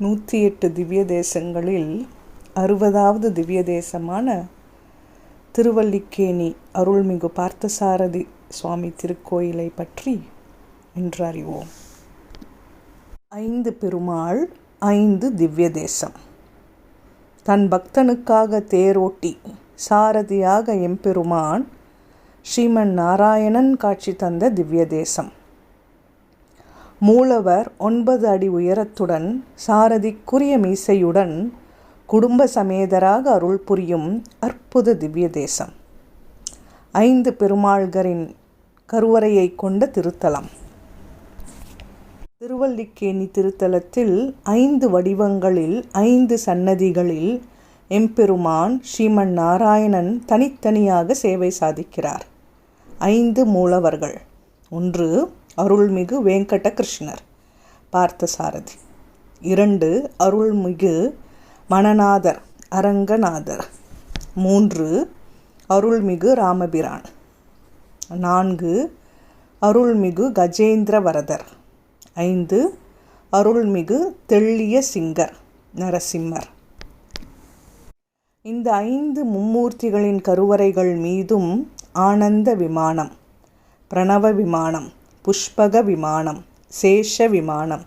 நூற்றி எட்டு திவ்ய தேசங்களில் அறுபதாவது திவ்ய தேசமான திருவல்லிக்கேணி அருள்மிகு பார்த்தசாரதி சுவாமி திருக்கோயிலை பற்றி இன்று அறிவோம் ஐந்து பெருமாள் ஐந்து திவ்ய தேசம் தன் பக்தனுக்காக தேரோட்டி சாரதியாக எம்பெருமான் ஸ்ரீமன் நாராயணன் காட்சி தந்த திவ்ய தேசம் மூலவர் ஒன்பது அடி உயரத்துடன் சாரதிக்குரிய மீசையுடன் குடும்ப சமேதராக அருள் புரியும் அற்புத திவ்ய தேசம். ஐந்து பெருமாள்களின் கருவறையை கொண்ட திருத்தலம். திருவல்லிக்கேணி திருத்தலத்தில் ஐந்து வடிவங்களில் ஐந்து சன்னதிகளில் எம்பெருமான் ஸ்ரீமன் நாராயணன் தனித்தனியாக சேவை சாதிக்கிறார். ஐந்து மூலவர்கள். ஒன்று அருள்மிகு வெங்கட கிருஷ்ணர் பார்த்தசாரதி இரண்டு அருள்மிகு மணநாதர் அரங்கநாதர். மூன்று அருள்மிகு ராமபிரான். நான்கு அருள்மிகு கஜேந்திரவரதர். ஐந்து அருள்மிகு தெள்ளிய சிங்கர் நரசிம்மர். இந்த ஐந்து மும்மூர்த்திகளின் கருவறைகள் மீதும் ஆனந்த விமானம் பிரணவ விமானம் புஷ்பக விமானம் சேஷ விமானம்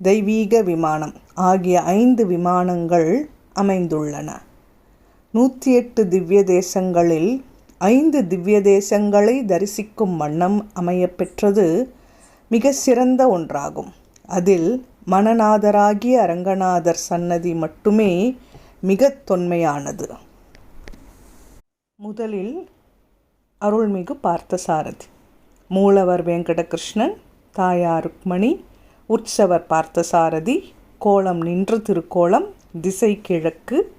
தெய்வீக விமானம் ஆகிய ஐந்து விமானங்கள் அமைந்துள்ளன. நூற்றி எட்டு திவ்ய தேசங்களில் ஐந்து திவ்ய தேசங்களை தரிசிக்கும் வண்ணம் அமையப்பெற்றது மிக சிறந்த ஒன்றாகும். அதில் மனநாதராகிய அரங்கநாதர் சன்னதி மட்டுமே மிக தொன்மையானது. முதலில் அருள்மிகு பார்த்தசாரதி. மூலவர் வெங்கடகிருஷ்ணன் தாயார் ருக்மணி உற்சவர் பார்த்தசாரதி கோலம் நின்ற திருக்கோலம் திசை கிழக்கு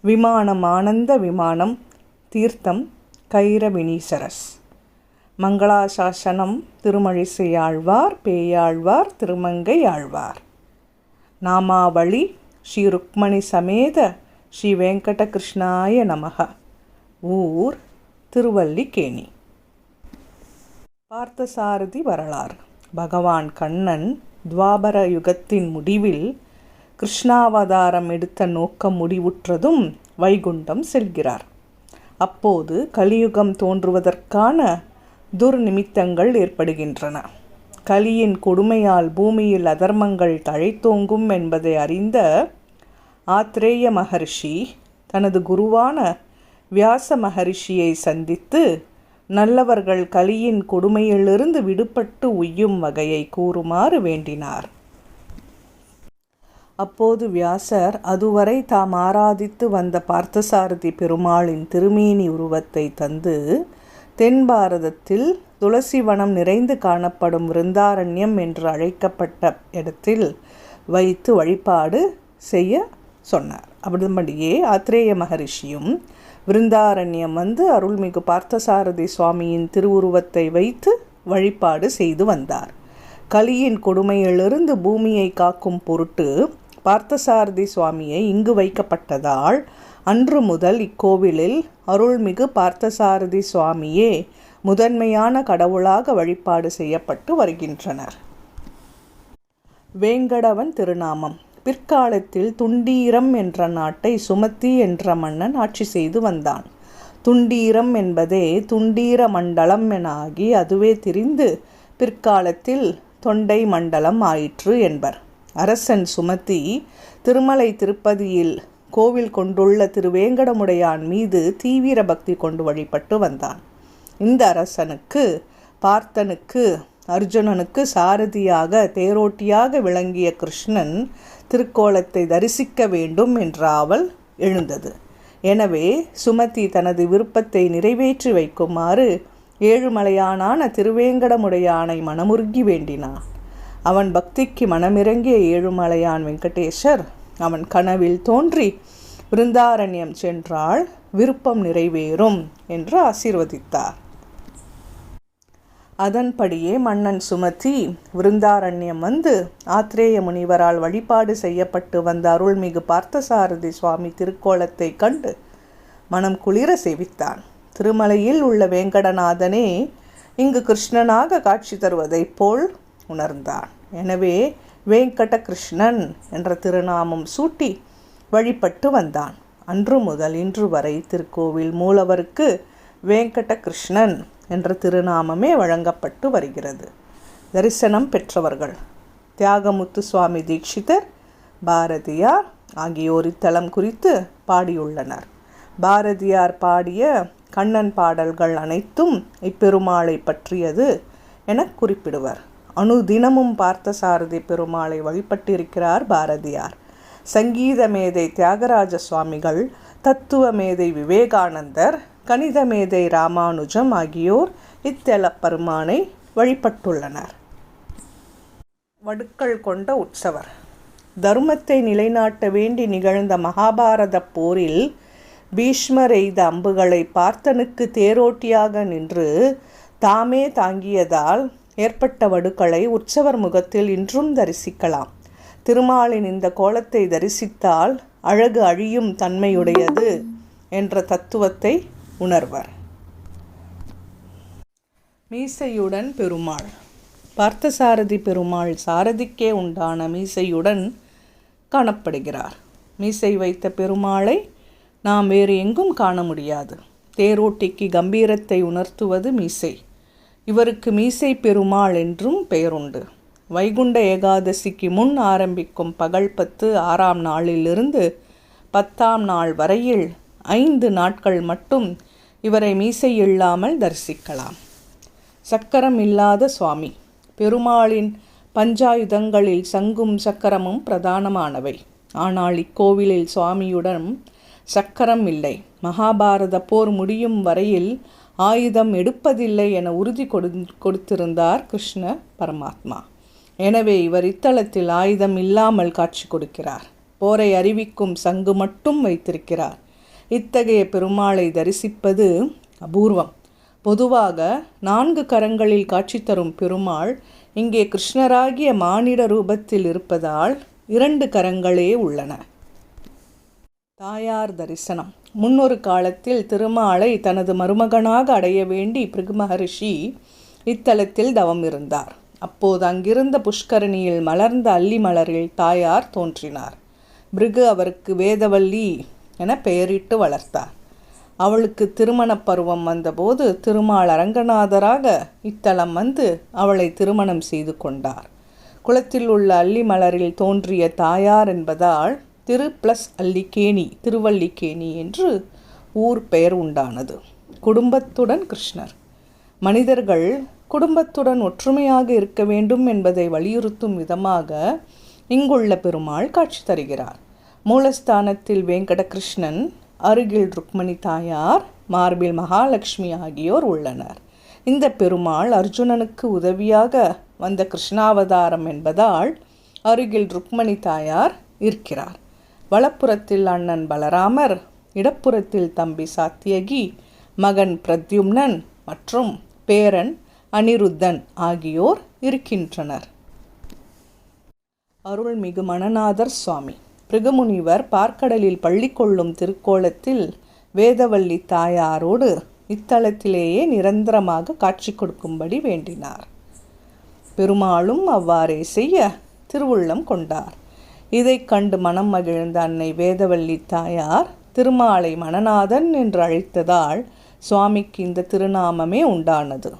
விமானம் ஆனந்த விமானம் தீர்த்தம் கைரவினீசரஸ். மங்களாசாசனம் திருமழிசை ஆழ்வார் பேயாழ்வார் திருமங்கை ஆழ்வார். நாமாவளி ஸ்ரீ ருக்மணி சமேத ஸ்ரீ வெங்கடகிருஷ்ணாய நமக. ஊர் திருவல்லிக்கேணி. பார்த்தசாரதி வரலாறு. பகவான் கண்ணன் துவாபர யுகத்தின் முடிவில் கிருஷ்ணாவதாரம் எடுத்த நோக்கம் முடிவுற்றதும் வைகுண்டம் செல்கிறார். அப்போது கலியுகம் தோன்றுவதற்கான துர்நிமித்தங்கள் ஏற்படுகின்றன. கலியின் கொடுமையால் பூமியில் அதர்மங்கள் தழைத்தோங்கும் என்பதை அறிந்த ஆத்ரேய மகர்ஷி தனது குருவான வியாச மகரிஷியை சந்தித்து நல்லவர்கள் கலியின் கொடுமையிலிருந்து விடுபட்டு உய்யும் வகையை கூறுமாறு வேண்டினார். அப்போது வியாசர் அதுவரை தாம் ஆராதித்து வந்த பார்த்தசாரதி பெருமாளின் திருமேனி உருவத்தை தந்து தென் பாரதத்தில் துளசிவனம் நிறைந்து காணப்படும் விருந்தாரண்யம் என்று அழைக்கப்பட்ட இடத்தில் வைத்து வழிபாடு செய்ய சொன்னார். அப்படிபடியே ஆத்ரேய மகரிஷியும் விருந்தாரண்யம் வந்து அருள்மிகு பார்த்தசாரதி சுவாமியின் திருவுருவத்தை வைத்து வழிபாடு செய்து வந்தார். கலியின் கொடுமையிலிருந்து பூமியை காக்கும் பொருட்டு பார்த்தசாரதி சுவாமியை இங்கு வைக்கப்பட்டதால் அன்று முதல் இக்கோவிலில் அருள்மிகு பார்த்தசாரதி சுவாமியே முதன்மையான கடவுளாக வழிபாடு செய்யப்பட்டு வருகின்றனர். வேங்கடவன் திருநாமம். பிற்காலத்தில் துண்டீரம் என்ற நாட்டை சுமத்தி என்ற மன்னன் ஆட்சி செய்து வந்தான். துண்டீரம் என்பதே துண்டீர மண்டலம் என ஆகி அதுவே திரிந்து பிற்காலத்தில் தொண்டை மண்டலம் ஆயிற்று என்பர். அரசன் சுமத்தி திருமலை திருப்பதியில் கோவில் கொண்டுள்ள திருவேங்கடமுடையான் மீது தீவிர பக்தி கொண்டு வழிபட்டு வந்தான். இந்த அரசனுக்கு பார்த்தனுக்கு அர்ஜுனனுக்கு சாரதியாக தேரோட்டியாக விளங்கிய கிருஷ்ணன் திருக்கோலத்தை தரிசிக்க வேண்டும் என்ற ஆவல் எழுந்தது. எனவே சுமதி தனது விருப்பத்தை நிறைவேற்றி வைக்குமாறு ஏழுமலையானான திருவேங்கடமுடையானை மனமுருகி வேண்டினான் அவன் பக்திக்கு மனமிறங்கிய ஏழுமலையான் வெங்கடேஷர் அவன் கனவில் தோன்றி விருந்தாரண்யம் சென்றால் விருப்பம் நிறைவேறும் என்று ஆசீர்வதித்தார். அதன்படியே மன்னன் சுமதி விருந்தாரண்யம் வந்து ஆத்ரேய முனிவரால் வழிபாடு செய்யப்பட்டு வந்த அருள்மிகு பார்த்தசாரதி சுவாமி திருக்கோலத்தை கண்டு மனம் குளிர சேவித்தான். திருமலையில் உள்ள வேங்கடநாதனே இங்கு கிருஷ்ணனாக காட்சி தருவதைப் போல் உணர்ந்தான். எனவே வேங்கடகிருஷ்ணன் என்ற திருநாமம் சூட்டி வழிபட்டு வந்தான். அன்று முதல் இன்று வரை திருக்கோவில் மூலவருக்கு வேங்கடகிருஷ்ணன் என்ற திருநாமமே வழங்கப்பட்டு வருகிறது. தரிசனம் பெற்றவர்கள். தியாகமுத்து சுவாமி தீட்சிதர் பாரதியார் ஆகியோர் இத்தலம் குறித்து பாடியுள்ளனர். பாரதியார் பாடிய கண்ணன் பாடல்கள் அனைத்தும் இப்பெருமாளை பற்றியது என குறிப்பிடுவர். அனுதினமும் பார்த்தசாரதி பெருமாளை வழிபட்டிருக்கிறார் பாரதியார். சங்கீத மேதை தியாகராஜ சுவாமிகள் தத்துவ மேதை விவேகானந்தர் கணித மேதை ராமானுஜம் ஆகியோர் இத்தல பெருமானை வழிபட்டுள்ளனர். வடுக்கள் கொண்ட உற்சவர். தர்மத்தை நிலைநாட்ட வேண்டி நிகழ்ந்த மகாபாரத போரில் பீஷ்மர் எய்த அம்புகளை பார்த்தனுக்கு தேரோட்டியாக நின்று தாமே தாங்கியதால் ஏற்பட்ட வடுக்களை உற்சவர் முகத்தில் இன்றும் தரிசிக்கலாம். திருமாலின் இந்த கோலத்தை தரிசித்தால் அழகு அழியும் தன்மையுடையது என்ற தத்துவத்தை உணர்வர். மீசையுடன் பெருமாள். பார்த்தசாரதி பெருமாள் சாரதிக்கே உண்டான மீசையுடன் காணப்படுகிறார். மீசை வைத்த பெருமாளை நாம் வேறு எங்கும் காண முடியாது. தேரோட்டிக்கு கம்பீரத்தை உணர்த்துவது மீசை. இவருக்கு மீசை பெருமாள் என்றும் பெயருண்டு. வைகுண்ட ஏகாதசிக்கு முன் ஆரம்பிக்கும் பகல் பத்து ஆறாம் நாளிலிருந்து பத்தாம் நாள் வரையில் ஐந்து நாட்கள் மட்டும் இவரை மீசை இல்லாமல் தரிசிக்கலாம். சக்கரம் இல்லாத சுவாமி பெருமாளின் பஞ்சாயுதங்களில் சங்கும் சக்கரமும் பிரதானமானவை. ஆனால் இக்கோவிலில் சுவாமியுடன் சக்கரம் இல்லை. மகாபாரத போர் முடியும் வரையில் ஆயுதம் எடுப்பதில்லை என உறுதி கொடு கொடுத்திருந்தார் கிருஷ்ண பரமாத்மா. எனவே இவர் இத்தலத்தில் ஆயுதம் இல்லாமல் காட்சி கொடுக்கிறார். போரை அறிவிக்கும் சங்கு மட்டும் வைத்திருக்கிறார். இத்தகைய பெருமாளை தரிசிப்பது அபூர்வம். பொதுவாக நான்கு கரங்களில் காட்சி தரும் பெருமாள் இங்கே கிருஷ்ணராகிய மானிட ரூபத்தில் இருப்பதால் இரண்டு கரங்களே உள்ளன. தாயார் தரிசனம். முன்னொரு காலத்தில் திருமாலை தனது மருமகனாக அடைய வேண்டி பிருகு மகரிஷி இத்தலத்தில் தவம் இருந்தார். அப்போது அங்கிருந்த புஷ்கரணியில் மலர்ந்த அல்லி மலரில் தாயார் தோன்றினார். பிருகு அவருக்கு வேதவல்லி என பெயரிட்டு வளர்த்தார். அவளுக்கு திருமணப் பருவம் வந்தபோது திருமால் அரங்கநாதராக இத்தலம் வந்து அவளை திருமணம் செய்து கொண்டார். குளத்தில் உள்ள அல்லி மலரில் தோன்றிய தாயார் என்பதால் திரு பிளஸ் அல்லிக்கேணி திருவல்லிக்கேணி என்று ஊர் பெயர் உண்டானது. குடும்பத்துடன் கிருஷ்ணர். மனிதர்கள் குடும்பத்துடன் ஒற்றுமையாக இருக்க வேண்டும் என்பதை வலியுறுத்தும் விதமாக இங்குள்ள பெருமாள் காட்சி தருகிறார். மூலஸ்தானத்தில் வெங்கடகிருஷ்ணன் அருகில் ருக்மணி தாயார் மார்பில் மகாலட்சுமி ஆகியோர் உள்ளனர். இந்த பெருமாள் அர்ஜுனனுக்கு உதவியாக வந்த கிருஷ்ணாவதாரம் என்பதால் அருகில் ருக்மணி தாயார் இருக்கிறார். வலப்புறத்தில் அண்ணன் பலராமர் இடப்புறத்தில் தம்பி சாத்தியகி மகன் பிரத்யும்னன் மற்றும் பேரன் அனிருத்தன் ஆகியோர் இருக்கின்றனர். அருள்மிகு மணநாதர் சுவாமி. பிருகமுனிவர் பார்க்கடலில் பள்ளி கொள்ளும் திருக்கோலத்தில் வேதவல்லி தாயாரோடு இத்தலத்திலேயே நிரந்தரமாக காட்சி கொடுக்கும்படி வேண்டினார். பெருமாளும் அவ்வாறே செய்ய திருவுள்ளம் கொண்டார். இதைக் கண்டு மனம் மகிழ்ந்த அன்னை வேதவல்லி தாயார் திருமாலை மணநாதன் என்று அழைத்ததால் சுவாமிக்கு இந்த திருநாமமே உண்டானது.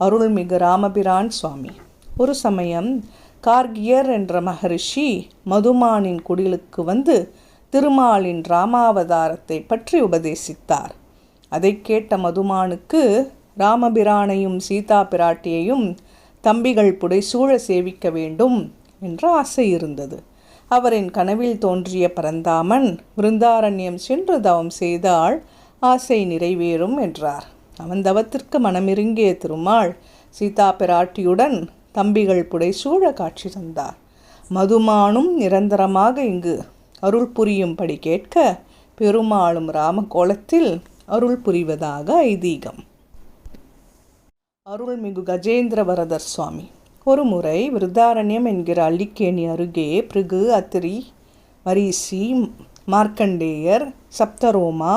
அருள்மிகு ராமபிரான் சுவாமி ஒரு சமயம் கார்கியர் என்ற மகரிஷி மதுமானின் குடிலுக்கு வந்து திருமாலின் ராமாவதாரத்தை பற்றி உபதேசித்தார். அதை கேட்ட மதுமானுக்கு ராமபிரானையும் சீதா பிராட்டியையும் தம்பிகள் புடைசூழ சேவிக்க வேண்டும் என்ற ஆசை இருந்தது. அவரின் கனவில் தோன்றிய பரந்தாமன் விருந்தாரண்யம் சென்று தவம் செய்தால் ஆசை நிறைவேறும் என்றார். அவன் தவத்திற்கு மனமிருங்கிய திருமால் சீதா பிராட்டியுடன் தம்பிகள் புடை சூழ காட்சி தந்தார். மதுமானும் நிரந்தரமாக இங்கு அருள் புரியும்படி கேட்க பெருமாளும் ராமகோலத்தில் அருள் புரிவதாக ஐதீகம். அருள்மிகு கஜேந்திரவரதர் சுவாமி ஒரு முறை விருத்தாரண்யம் என்கிற அள்ளிக்கேணி அருகே பிருகு அத்திரி மரீசி மார்க்கண்டேயர் சப்தரோமா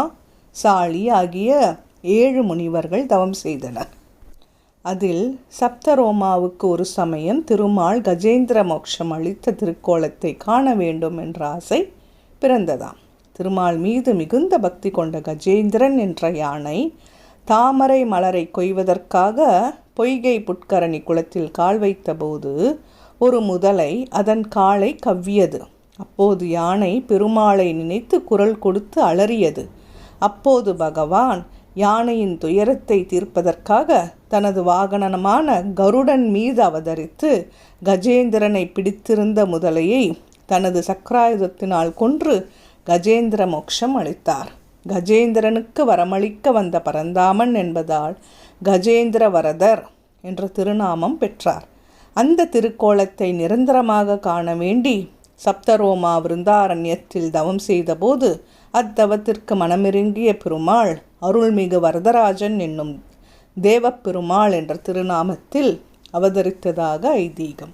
சாளி ஆகிய ஏழு முனிவர்கள் தவம் செய்தனர். அதில் சப்தரோமாவுக்கு ஒரு சமயம் திருமால் கஜேந்திர மோட்சம் அளித்த திருக்கோலத்தை காண வேண்டும் என்ற ஆசை பிறந்ததாம். திருமால் மீது மிகுந்த பக்தி கொண்ட கஜேந்திரன் என்ற யானை தாமரை மலரை கொய்வதற்காக பொய்கை புட்கரணி குளத்தில் கால் வைத்தபோது ஒரு முதலை அதன் காலை கவ்வியது. அப்போது யானை பெருமாளை நினைத்து குரல் கொடுத்து அலறியது. அப்போது பகவான் யானையின் துயரத்தை தீர்ப்பதற்காக தனது வாகனமான கருடன் மீது அவதரித்து கஜேந்திரனை பிடித்திருந்த முதலையை தனது சக்கராயுதத்தினால் கொன்று கஜேந்திர மோட்சம் அளித்தார். கஜேந்திரனுக்கு வரமளிக்க வந்த பரந்தாமன் என்பதால் கஜேந்திர வரதர் என்ற திருநாமம் பெற்றார். அந்த திருக்கோலத்தை நிரந்தரமாக காண வேண்டி சப்தரோமா விருந்தாரண்யத்தில் தவம் செய்தபோது அத்தவத்திற்கு மனமிருங்கிய பெருமாள் அருள்மிகு வரதராஜன் என்னும் தேவப்பெருமாள் என்ற திருநாமத்தில் அவதரித்ததாக ஐதீகம்.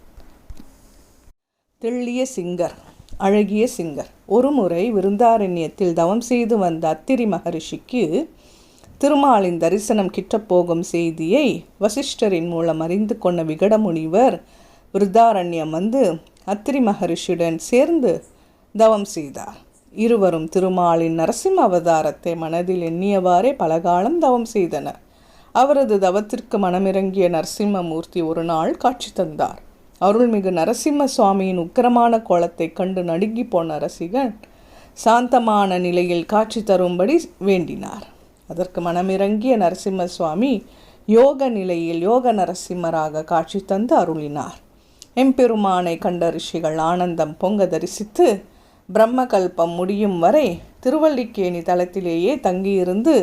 தெள்ளிய சிங்கர் அழகிய சிங்கர் ஒருமுறை விருந்தாரண்யத்தில் தவம் செய்து வந்த அத்திரி மகரிஷிக்கு திருமாலின் தரிசனம் கிட்டப்போகும் செய்தியை வசிஷ்டரின் மூலம் அறிந்து கொண்ட விகட முனிவர் விருத்தாரண்யம் வந்து அத்திரி மகரிஷியுடன் சேர்ந்து தவம் செய்தார். இருவரும் திருமாலின் நரசிம்ம அவதாரத்தை மனதில் எண்ணியவாறே பலகாலம் தவம் செய்தனர். அவரது தவத்திற்கு மனமிறங்கிய நரசிம்மமூர்த்தி ஒரு நாள் காட்சி தந்தார். அருள்மிகு நரசிம்ம சுவாமியின் உக்கிரமான கோலத்தை கண்டு நடுங்கி போன ரசிகன் சாந்தமான நிலையில் காட்சி தரும்படி வேண்டினார். அதற்கு மனமிறங்கிய நரசிம்ம சுவாமி யோக நிலையில் யோக நரசிம்மராக காட்சி தந்து அருளினார். எம்பெருமானை கண்ட ரிஷிகள் ஆனந்தம் பொங்க தரிசித்து பிரம்மகல்பம் முடியும் வரை திருவல்லிக்கேணி தளத்திலேயே தங்கியிருந்து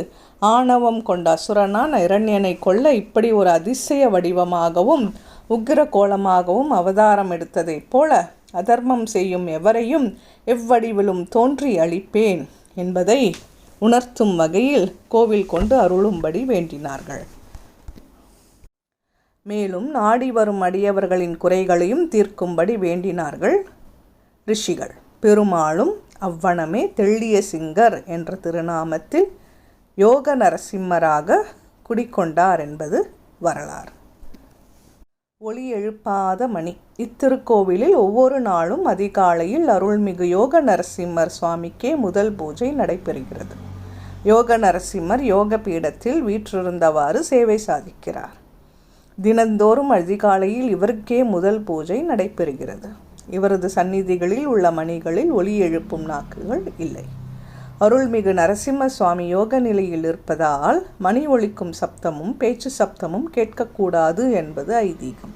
ஆணவம் கொண்ட அசுரனான இரண்யனை கொல்ல இப்படி ஒரு அதிசய வடிவமாகவும் உக்கிர கோலமாகவும் அவதாரம் எடுத்ததைப் போல அதர்மம் செய்யும் எவரையும் எவ்வடிவிலும் தோன்றி அளிப்பேன் என்பதை உணர்த்தும் வகையில் கோவில் கொண்டு அருளும்படி வேண்டினார்கள். மேலும் நாடி வரும் அடியவர்களின் குறைகளையும் தீர்க்கும்படி வேண்டினார்கள். ரிஷிகள் பெருமாளும் அவ்வனமே தெள்ளிய சிங்கர் என்ற திருநாமத்தில் யோக நரசிம்மராக குடிக்கொண்டார் என்பது வரலாறு. ஒளி எழுப்பாத மணி. இத்திருக்கோவிலில் ஒவ்வொரு நாளும் அதிகாலையில் அருள்மிகு யோக நரசிம்மர் சுவாமிக்கே முதல் பூஜை நடைபெறுகிறது. யோக நரசிம்மர் யோக பீடத்தில் வீற்றிருந்தவாறு சேவை சாதிக்கிறார். தினந்தோறும் அதிகாலையில் இவருக்கே முதல் பூஜை நடைபெறுகிறது. இவரது சந்நிதிகளில் உள்ள மணிகளில் ஒலி எழுப்பும் நாக்குகள் இல்லை. அருள்மிகு நரசிம்ம சுவாமி யோக நிலையில் இருப்பதால் மணி ஒழிக்கும் சப்தமும் பேச்சு சப்தமும் கேட்கக்கூடாது என்பது ஐதீகம்.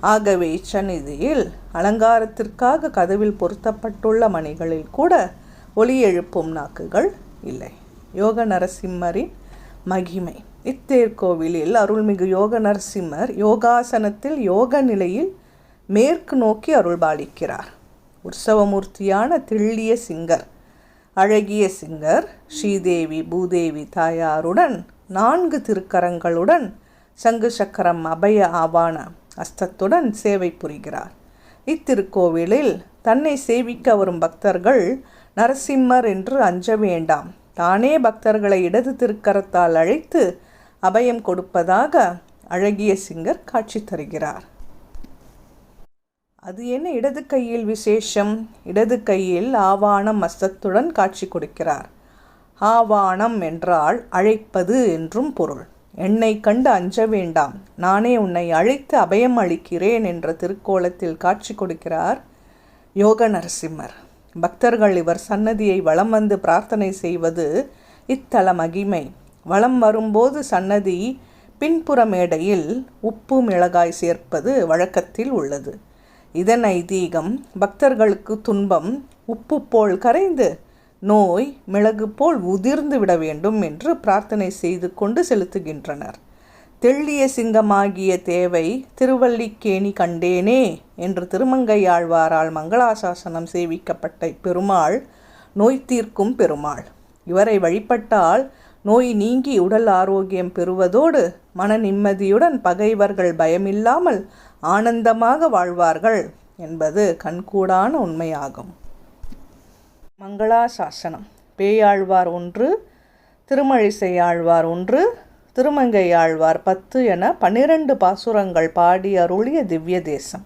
ஆகவே இச்சந்நிதியில் அலங்காரத்திற்காக கதவில் பொருத்தப்பட்டுள்ள மணிகளில் கூட ஒலி எழுப்பும் நாக்குகள் இல்லை. யோக நரசிம்மரின் மகிமை. இத்தேர்கோவிலில் அருள்மிகு யோக நரசிம்மர் யோகாசனத்தில் யோக நிலையில் மேற்கு நோக்கி அருள்பாலிக்கிறார். உற்சவமூர்த்தியான திள்ளிய சிங்கர் அழகிய சிங்கர் ஸ்ரீதேவி பூதேவி தாயாருடன் நான்கு திருக்கரங்களுடன் சங்கு சக்கரம் அபய ஆவான அஸ்தத்துடன் சேவை புரிகிறார். இத்திருக்கோவிலில் தன்னை சேவிக்க வரும் பக்தர்கள் நரசிம்மர் என்று அஞ்ச வேண்டாம். தானே பக்தர்களை இடது திருக்கரத்தால் அழைத்து அபயம் கொடுப்பதாக அழகிய சிங்கர் காட்சி தருகிறார். அது என்ன இடது கையில் விசேஷம்? இடது கையில் ஆவாணம் மஸ்தத்துடன் காட்சி கொடுக்கிறார். ஆவாணம் என்றால் அழைப்பது என்றும் பொருள். என்னை கண்டு அஞ்ச வேண்டாம். நானே உன்னை அழைத்து அபயம் அளிக்கிறேன் என்ற திருக்கோலத்தில் காட்சி கொடுக்கிறார் யோக நரசிம்மர் பக்தர்கள் இவர் சன்னதியை வலம் வந்து பிரார்த்தனை செய்வது இத்தல மகிமை. வளம் வரும்போது சன்னதி பின்புற மேடையில் உப்பு மிளகாய் சேர்ப்பது வழக்கத்தில் உள்ளது. இதன் ஐதீகம் பக்தர்களுக்கு துன்பம் உப்பு போல் கரைந்து நோய் மிளகு போல் உதிர்ந்து விட வேண்டும் என்று பிரார்த்தனை செய்து கொண்டு செலுத்துகின்றனர். தெள்ளிய சிங்கமாகிய தேவை திருவல்லிக்கேணி கண்டேனே என்று திருமங்கையாழ்வாரால் மங்களாசாசனம் சேவிக்கப்பட்ட பெருமாள் நோய் தீர்க்கும் பெருமாள். இவரை வழிபட்டால் நோய் நீங்கி உடல் ஆரோக்கியம் பெறுவதோடு மன நிம்மதியுடன் பகைவர்கள் பயமில்லாமல் ஆனந்தமாக வாழ்வார்கள் என்பது கண்கூடான உண்மையாகும். மங்களாசாசனம். பேயாழ்வார் ஒன்று திருமழிசை ஆழ்வார் ஒன்று திருமங்கையாழ்வார் பத்து என பன்னிரண்டு பாசுரங்கள் பாடி அருளிய திவ்ய தேசம்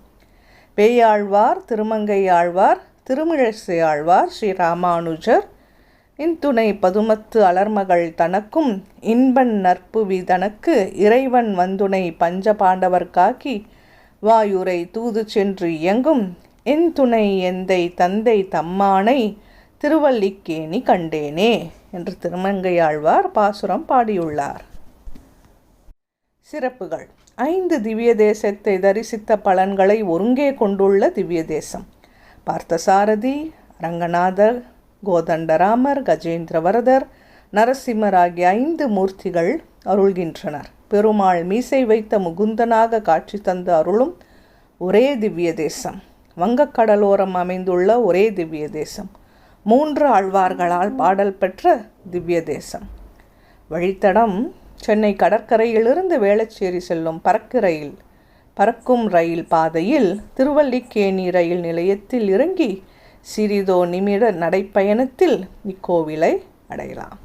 பேயாழ்வார் திருமங்கையாழ்வார் திருமிழிசையாழ்வார் ஸ்ரீ ராமானுஜர் இன்துணை பதுமத்து அலர்மகள் தனக்கும் இன்பன் நற்புவி தனக்கு இறைவன் வந்துணை பஞ்ச பாண்டவர் காக்கி வாயுரை தூது சென்று இயங்கும் என் துணை எந்தை தந்தை தம்மானை திருவல்லிக்கேணி கண்டேனே என்று திருமங்கையாழ்வார் பாசுரம் பாடியுள்ளார். சிறப்புகள். ஐந்து திவ்ய தேசத்தை தரிசித்த பலன்களை ஒருங்கே கொண்டுள்ள திவ்ய தேசம். பார்த்தசாரதி ரங்கநாதர் கோதண்டராமர் கஜேந்திரவரதர் நரசிம்மர் ஆகிய ஐந்து மூர்த்திகள் அருள்கின்றனர். பெருமாள் மீசை வைத்த முகுந்தனாக காட்சி தந்து அருளும் ஒரே திவ்ய தேசம். வங்கக்கடலோரம் அமைந்துள்ள ஒரே திவ்ய தேசம். மூன்று ஆழ்வார்களால் பாடல் பெற்ற திவ்ய தேசம். வழித்தடம் சென்னை கடற்கரையிலிருந்து வேளச்சேரி செல்லும் பறக்கு ரயில். பறக்கும் ரயில் பாதையில் திருவல்லிக்கேணி ரயில் நிலையத்தில் இறங்கி சிறிதோ நிமிட நடைப்பயணத்தில் இக்கோவிலை அடையலாம்.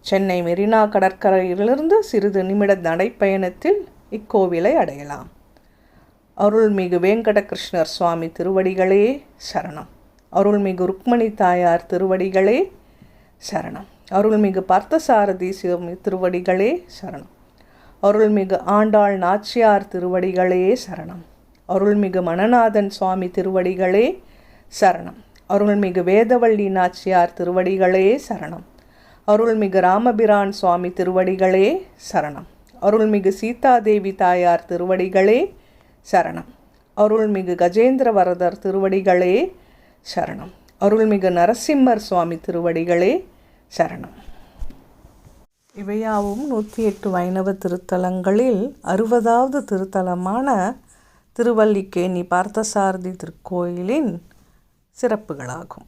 சென்னை மெரினா கடற்கரையிலிருந்து சிறிது நிமிட நடைப்பயணத்தில் இக்கோவிலை அடையலாம். அருள்மிகு வேங்கடகிருஷ்ணர் சுவாமி திருவடிகளே சரணம். அருள்மிகு ருக்மணி தாயார் திருவடிகளே சரணம். அருள்மிகு பார்த்தசாரதி சிவமி திருவடிகளே சரணம். அருள்மிகு ஆண்டாள் நாச்சியார் திருவடிகளே சரணம். அருள்மிகு மணநாதன் சுவாமி திருவடிகளே சரணம். அருள்மிகு வேதவள்ளி நாச்சியார் திருவடிகளே சரணம். அருள்மிகு ராமபிரான் சுவாமி திருவடிகளே சரணம். அருள்மிகு சீதாதேவி தாயார் திருவடிகளே சரணம். அருள்மிகு கஜேந்திரவரதர் திருவடிகளே சரணம். அருள்மிகு நரசிம்மர் சுவாமி திருவடிகளே சரணம். இவையாவும் நூற்றி எட்டு வைணவ திருத்தலங்களில் அறுபதாவது திருத்தலமான திருவல்லிக்கேணி பார்த்தசாரதி திருக்கோயிலின் சிறப்புகளாகும்.